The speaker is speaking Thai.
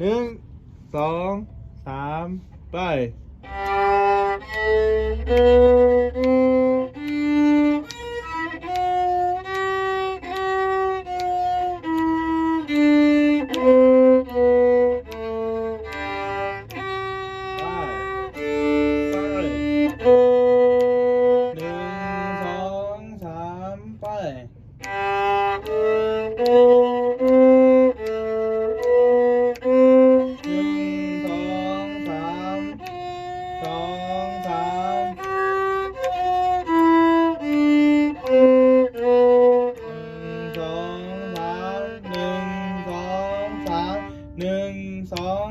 หนึ่งสองสามไปไปหนึ่งสองสามไป สองสามหนึ่งสองสามหนึ่งสองสามหนึ่งสอง